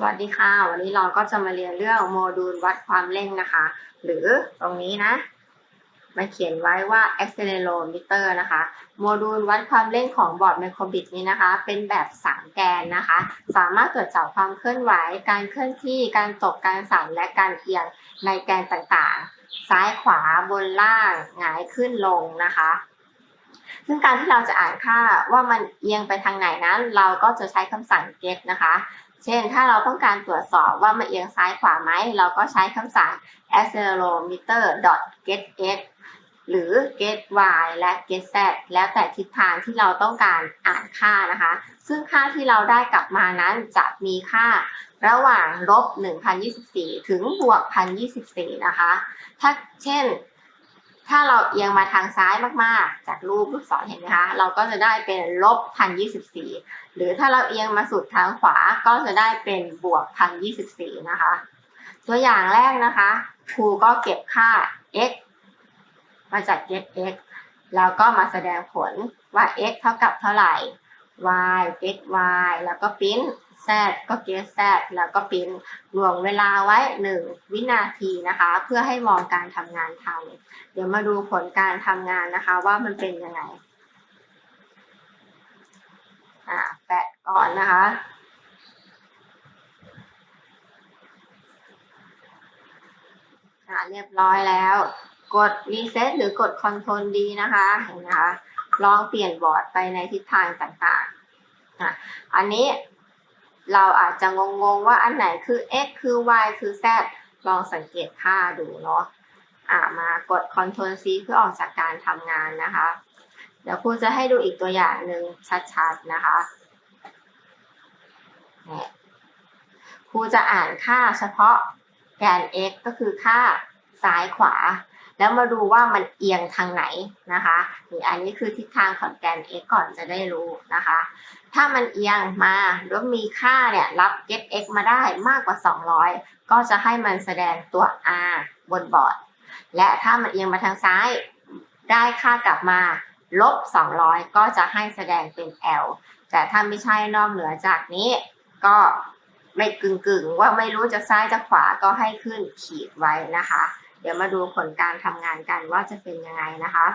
สวัสดีค่ะ วันนี้เราก็จะมาเรียนเรื่องโมดูลวัดความเร่งนะคะ หรือตรงนี้นะมาเขียนไว้ว่า accelerometer นะคะ โมดูลวัดความเร่งของบอร์ดไมโครบิตนี้นะคะ เป็นแบบสามแกนนะคะ สามารถตรวจจับความเคลื่อนไหว การเคลื่อนที่ การตก การสั่น และการเอียงในแกนต่างๆ ซ้ายขวา บนล่าง หงายขึ้นลงนะคะ ซึ่งการที่เราจะอ่านค่าว่ามันเอียงไปทางไหนนั้น เราก็จะใช้คำสั่ง get นะคะ เช่น ถ้าเราต้องการตรวจสอบว่ามันเอียงซ้ายขวาไหม เราก็ใช้คำสั่ง accelerometer get x หรือ get y และ get z แล้วแต่ทิศทางที่เราต้องการอ่านค่านะคะ ซึ่งค่าที่เราได้กลับมานั้นจะมีค่าระหว่างลบ 1024 ถึงบวก 1024 นะคะ ถ้าเช่น ถ้าเราเอียงมาทางซ้ายมากๆ จากรูปลูกศรเห็นไหมคะ เราก็จะได้เป็นลบ1024หรือถ้าเราเอียงมาสุดทางขวาก็จะได้เป็นบวก1024นะคะ ตัวอย่างแรกนะคะ ครูก็เก็บค่า x มาจาก get x แล้วก็มาแสดงผลว่า x เท่ากับเท่าไหร่ y get y แล้วก็ ปิ้น z ก็ get z แล้วก็ปิ้นรวมเวลาไว้ 1 วินาทีนะคะ เพื่อให้มองการทำงานทันเดี๋ยวมาดูผลการทำงานนะคะว่ามันเป็นยังไงอ่าแปะก่อนนะคะอ่าเรียบร้อยแล้ว กด reset หรือกด control D นะคะเห็นไหมคะลองเปลี่ยนบอร์ดไปในทิศทางต่างๆอะอันนี้ เราอาจจะงงๆว่าอันไหนคือ x คือ y คือ z ลองสังเกตค่าดูเนาะอ่ามากด Ctrl C เพื่อออกจากการทำงานนะคะ เดี๋ยวครูจะให้ดูอีกตัวอย่างหนึ่งชัดๆนะคะครูจะอ่านค่าเฉพาะแกน x ก็คือค่าซ้ายขวา แล้วมาดูว่ามันเอียงทางไหนนะคะนี่อันนี้คือทิศทางของแกน x ก่อนจะได้รู้นะคะ ถ้ามันเอียงมาแล้วมีค่าเนี่ยรับ get x มาได้มากกว่า 200 ก็จะให้มันแสดงตัว r บนบอร์ด และถ้ามันเอียงมาทางซ้าย ได้ค่ากลับมาลบ 200 ก็จะให้แสดงเป็น L แต่ถ้าไม่ใช่นอกเหนือจากนี้ก็ไม่กึ่งกึ่งๆว่าไม่รู้จะซ้ายจะขวาก็ให้ขึ้นขีดไว้นะคะ เดี๋ยวมาดูผลการทำงานกันว่าจะเป็นยังไงนะคะ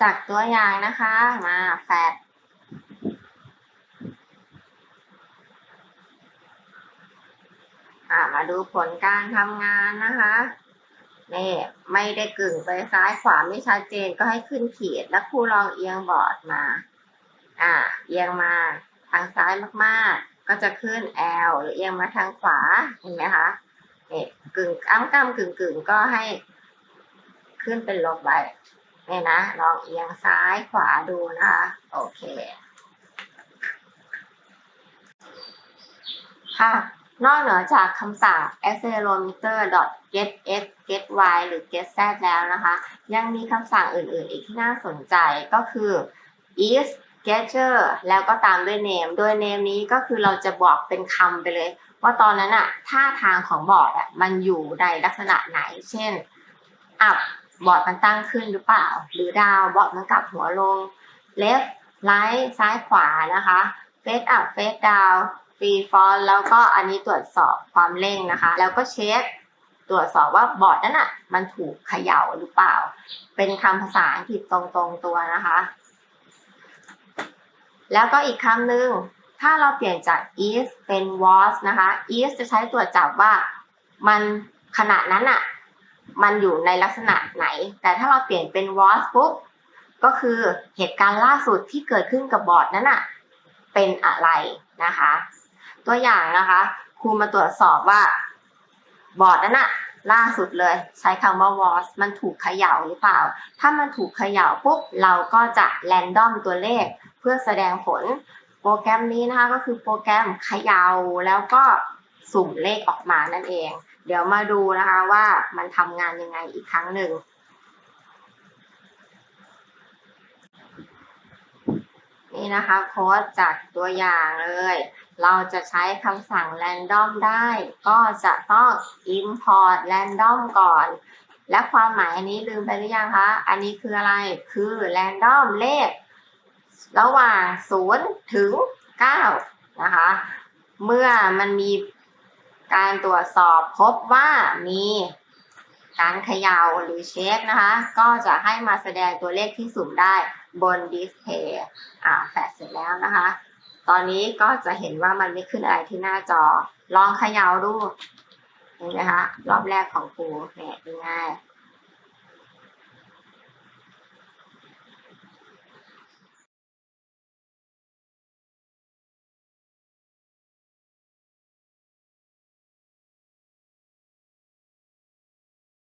จากตัวอย่างนะคะมาแฟดมาดูผลการทำงานนะคะนี่ไม่ได้กึ่งไปซ้ายขวาไม่ชัดเจนก็ให้ขึ้นขีดแล้วครูลองเอียงบอร์ดมา อ่า เอียงมาทางซ้ายมากๆ ก็จะขึ้น L หรือเอียงมาทางขวาเห็นไหมคะนี่กึ่งอ้ำกำกึ่งกึ่งก็ให้ขึ้นเป็นลบไป นี่นะลองเอียงซ้ายขวาดูนะคะ โอเค ค่ะ นอกเหนือจากคำสั่ง accelerometer get x get y หรือ get z แล้วนะคะ ยังมีคำสั่งอื่นๆ อีกที่น่าสนใจก็คือ is getter แล้วก็ตามด้วย name โดย name นี้ก็คือเราจะบอกเป็นคำไปเลย ว่าตอนนั้นอะท่าทางของบอร์ดอะมันอยู่ในลักษณะไหน เช่น up บอร์ดมันตั้งขึ้นหรือเปล่า หรือ down บอร์ดมันกลับหัวลง left right ซ้ายขวานะคะ face up face down ฟรีฟอนแล้วก็อันนี้ตรวจสอบความเร่งนะคะ แล้วก็เช็คตรวจสอบว่าบอร์ดนั้นอะมันถูกเขย่าหรือเปล่า เป็นคำภาษาอังกฤษตรงๆตัวนะคะ แล้วก็อีกคำหนึ่งถ้าเราเปลี่ยนจาก is เป็น was นะคะ is จะใช้ตรวจจับว่ามันขณะนั้นอะ มันอยู่ในลักษณะไหน แต่ถ้าเราเปลี่ยนเป็น was ปุ๊บก็คือเหตุการณ์ล่าสุดที่เกิดขึ้นกับบอร์ดนั้นอะเป็นอะไรนะคะ ตัวอย่างนะคะครูมาตรวจสอบว่าบอร์ดนั้นอะล่าสุดเลย ใช้คำว่า was มันถูกเขย่าหรือเปล่า ถ้ามันถูกเขย่าปุ๊บเราก็จะ random ตัวเลขเพื่อแสดงผลโปรแกรมนี้นะคะก็คือโปรแกรมเขย่าแล้วก็สุ่มเลขออกมานั่นเอง เดี๋ยวมาดูนะคะว่ามันทำงานยังไงอีกครั้งหนึ่งนี่นะคะโค้ดจากตัวอย่างเลย เราจะใช้คำสั่ง random ได้ ก็จะต้อง import random ก่อน และความหมายอันนี้ลืมไปหรือยังคะ อันนี้คืออะไร คือ random เลข ระหว่าง 0 ถึง 9 นะคะ เมื่อมันมี การตรวจสอบพบว่ามีการเขย่าหรือเช็คนะคะ ก็จะให้มาแสดงตัวเลขที่สุ่มได้บนดิสเพย์อ่าแฟดเสร็จแล้วนะคะ ตอนนี้ก็จะเห็นว่ามันไม่ขึ้นอะไรที่หน้าจอ ลองเขย่าดูเห็นไหมคะ รอบแรกของครูเนี่ยดูง่าย